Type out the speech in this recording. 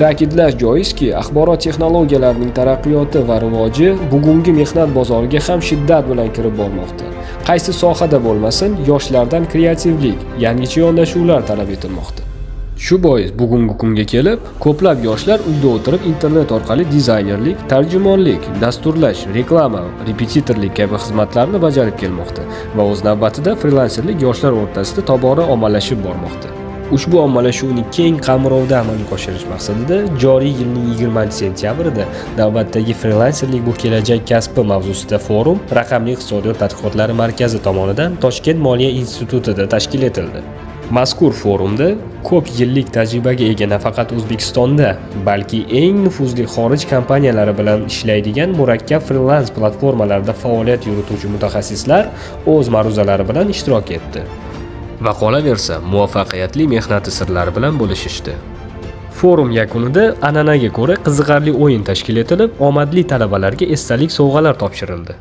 Ta'kidlash joizki, axborot texnologiyalarining taraqqiyoti va rivoji bugungi mehnat bozoriga ham shiddat bilan kirib bormoqda. Qaysi sohada bo'lmasin, yoshlardan kreativlik, yangicha yondashuvlar talab etilmoqda. Shu bois bugungi kunga kelib, ko'plab yoshlar uyda o'tirib internet orqali dizaynerlik, tarjimonlik, dasturlash, reklama, repetitorlik kabi xizmatlarni bajarib kelmoqda va o'z navbatida frilanserlik yoshlar o'rtasida tobora ommalashib bormoqda. Ushbu ommalashuvni keng qamrovda amalga oshirish maqsadida joriy yilning 20-sentyabrida navbatdagi frilanserlik bu kelajak kasbi mavzusida forum Raqamli iqtisodiyot tadqiqotlari markazi tomonidan Toshkent Moliya institutida tashkil etildi. Mazkur forumda ko'p yillik tajribaga ega nafaqat O'zbekistonda, balki eng nufuzli xorij kompaniyalari bilan ishlaydigan murakkab frilans platformalarda faoliyat yurituvchi mutaxassislar o'z ma'ruzalari bilan ishtirok etdi. Va qolaversa, muvaffaqiyatli mehnati sirlari bilan bo'lishishdi. Forum yakunida an'anaga ko'ra qiziqarli o'yin tashkil etilib, omadli talabalarga esdalik sovg'alar topshirildi.